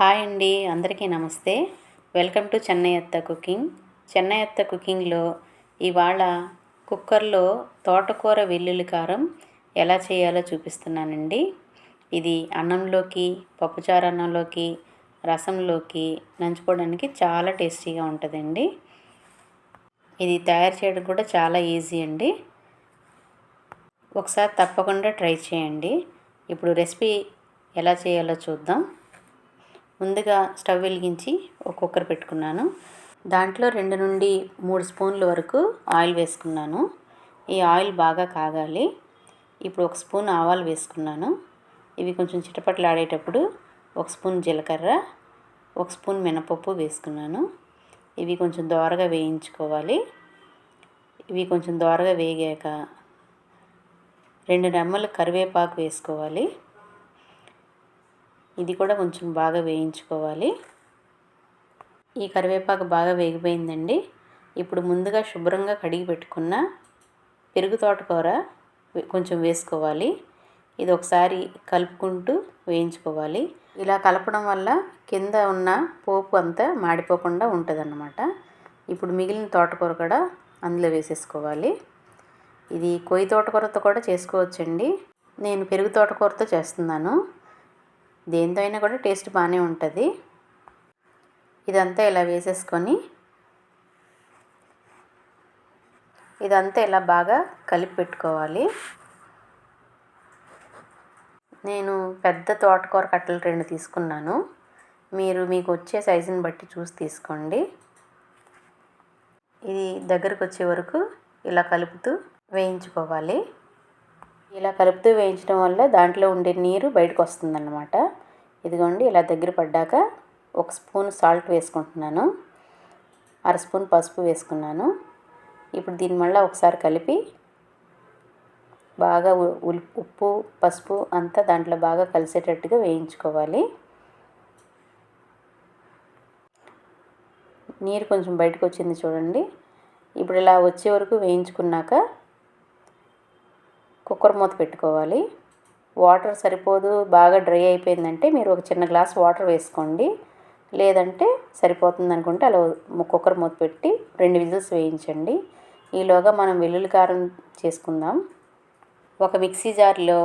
Hi అండి అందరికీ నమస్తే. వెల్కమ్ టు చెన్నై అత్త కుకింగ్. చెన్నై అత్త కుకింగ్లో ఇవాళ కుక్కర్లో తోటకూర వెల్లుల్లి కారం ఎలా చేయాలో చూపిస్తున్నానండి. ఇది అన్నంలోకి పప్పుచారు అన్నంలోకి రసంలోకి నంచుకోవడానికి చాలా టేస్టీగా ఉంటుందండి. ఇది తయారు చేయడం కూడా చాలా ఈజీ అండి. ఒకసారి తప్పకుండా ట్రై చేయండి. ఇప్పుడు రెసిపీ ఎలా చేయాలో చూద్దాం. ముందుగా స్టవ్ వెలిగించి ఒక కుక్కర్ పెట్టుకున్నాను. దాంట్లో రెండు నుండి మూడు స్పూన్ల వరకు ఆయిల్ వేసుకున్నాను. ఈ ఆయిల్ బాగా కాగాలి. ఇప్పుడు ఒక స్పూన్ ఆవాలు వేసుకున్నాను. ఇవి కొంచెం చిటపట్లు ఆడేటప్పుడు ఒక స్పూన్ జీలకర్ర ఒక స్పూన్ మినపప్పు వేసుకున్నాను. ఇవి కొంచెం దోరగా వేయించుకోవాలి. ఇవి కొంచెం దోరగా వేగాక రెండు నెమ్మలు కరివేపాకు వేసుకోవాలి. ఇది కూడా కొంచెం బాగా వేయించుకోవాలి. ఈ కరివేపాకు బాగా వేగిపోయిందండి. ఇప్పుడు ముందుగా శుభ్రంగా కడిగి పెట్టుకున్న పెరుగు తోటకూర కొంచెం వేసుకోవాలి. ఇది ఒకసారి కలుపుకుంటూ వేయించుకోవాలి. ఇలా కలపడం వల్ల కింద ఉన్న పోపు అంతా మాడిపోకుండా ఉంటుంది ఇప్పుడు మిగిలిన తోటకూర కూడా అందులో వేసేసుకోవాలి. ఇది కొయ్యి తోటకూరతో కూడా చేసుకోవచ్చండి. నేను పెరుగు తోటకూరతో చేస్తున్నాను. దేంతో అయినా కూడా టేస్ట్ బాగానే ఉంటుంది. ఇదంతా ఇలా వేసేసుకొని ఇదంతా ఇలా బాగా కలిపి పెట్టుకోవాలి. నేను పెద్ద తోటకూర కట్టలు రెండు తీసుకున్నాను. మీరు మీకు వచ్చే సైజుని బట్టి చూసి తీసుకోండి. ఇది దగ్గరకు వచ్చే వరకు ఇలా కలుపుతూ వేయించుకోవాలి. ఇలా కలుపుతూ వేయించడం వల్ల దాంట్లో ఉండే నీరు బయటకు వస్తుందన్నమాట. ఇదిగోండి ఇలా దగ్గర పడ్డాక ఒక స్పూన్ సాల్ట్ వేసుకుంటున్నాను. అర స్పూన్ పసుపు వేసుకున్నాను. ఇప్పుడు దీన్ని మళ్ళీ ఒకసారి కలిపి బాగా ఉప్పు పసుపు అంతా దాంట్లో బాగా కలిసేటట్టుగా వేయించుకోవాలి. నీరు కొంచెం బయటకు వచ్చింది చూడండి. ఇప్పుడు ఇలా వచ్చే వరకు వేయించుకున్నాక కుక్కర్ మూత పెట్టుకోవాలి. వాటర్ సరిపోదు బాగా డ్రై అయిపోయిందంటే మీరు ఒక చిన్న గ్లాస్ వాటర్ వేసుకోండి. లేదంటే సరిపోతుంది అనుకుంటే అలా కుక్కర్ మూత పెట్టి రెండు విజిల్స్ వేయించండి. ఈలోగా మనం వెల్లుల్లి కారం చేసుకుందాం. ఒక మిక్సీ జార్లో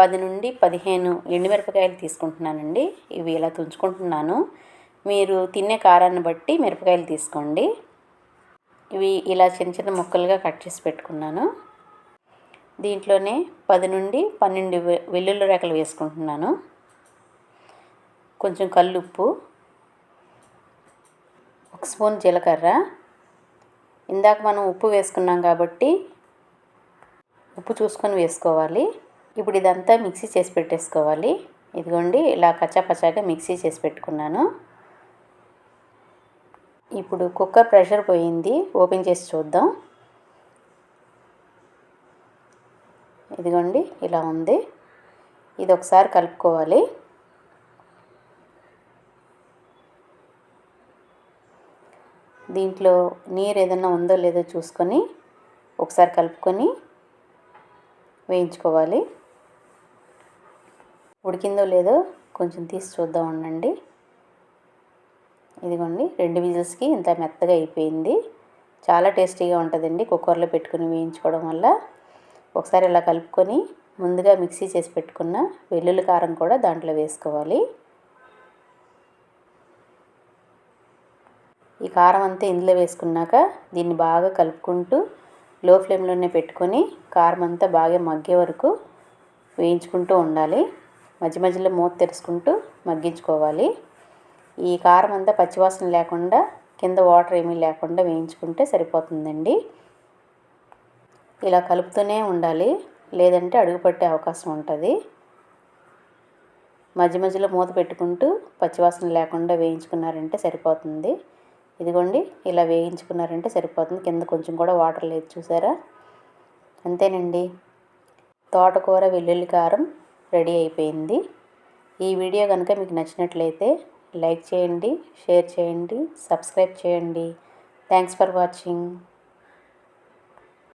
పది నుండి పదిహేను ఎండుమిరపకాయలు తీసుకుంటున్నానండి. ఇవి ఇలా తుంచుకుంటున్నాను. మీరు తినే కారాన్ని బట్టి మిరపకాయలు తీసుకోండి. ఇవి ఇలా చిన్న చిన్న ముక్కలుగా కట్ చేసి పెట్టుకున్నాను. దీంట్లోనే పది నుండి పన్నెండు వెల్లుల్లి రేకలు వేసుకుంటున్నాను. కొంచెం కల్లుప్పు ఒక స్పూన్ జీలకర్ర. ఇందాక మనం ఉప్పు వేసుకున్నాం కాబట్టి ఉప్పు చూసుకొని వేసుకోవాలి. ఇప్పుడు ఇదంతా మిక్సీ చేసి పెట్టేసుకోవాలి. ఇదిగోండి ఇలా కచ్చాపచ్చాగా మిక్సీ చేసి పెట్టుకున్నాను. ఇప్పుడు కుక్కర్ ప్రెషర్ పోయింది. ఓపెన్ చేసి చూద్దాం. ఇదిగోండి ఇలా ఉంది. ఇది ఒకసారి కలుపుకోవాలి. దీంట్లో నీరు ఏదైనా ఉందో లేదో చూసుకొని ఒకసారి కలుపుకొని వేయించుకోవాలి. ఉడికిందో లేదో కొంచెం తీసి చూద్దాం ఉండండి. ఇదిగోండి రెండు విజిల్స్కి ఇంత మెత్తగా అయిపోయింది. చాలా టేస్టీగా ఉంటుందండి కుక్కర్లో పెట్టుకుని వేయించుకోవడం వల్ల. ఒకసారి ఇలా కలుపుకొని ముందుగా మిక్సీ చేసి పెట్టుకున్న వెల్లుల్లి కారం కూడా దాంట్లో వేసుకోవాలి. ఈ కారం అంతా ఇందులో వేసుకున్నాక దీన్ని బాగా కలుపుకుంటూ లో ఫ్లేమ్లోనే పెట్టుకొని కారం అంతా బాగా మగ్గే వరకు వేయించుకుంటూ ఉండాలి. మధ్య మధ్యలో మూత తెరుచుకుంటూ మగ్గించుకోవాలి. ఈ కారం అంతా పచ్చివాసన లేకుండా కింద వాటర్ ఏమీ లేకుండా వేయించుకుంటే సరిపోతుందండి. ఇలా కలుపుతూనే ఉండాలి. లేదంటే అడుగు పట్టే అవకాశం ఉంటుంది. మధ్య మధ్యలో మూత పెట్టుకుంటూ పచ్చివాసన లేకుండా వేయించుకున్నారంటే సరిపోతుంది. ఇదిగోండి ఇలా వేయించుకున్నారంటే సరిపోతుంది. కింద కొంచెం కూడా వాటర్ లేదు చూసారా? అంతేనండి. తోటకూర వెల్లుల్లి కారం రెడీ అయిపోయింది. ఈ వీడియో కనుక మీకు నచ్చినట్లయితే లైక్ చేయండి షేర్ చేయండి సబ్స్క్రైబ్ చేయండి. Thanks for watching.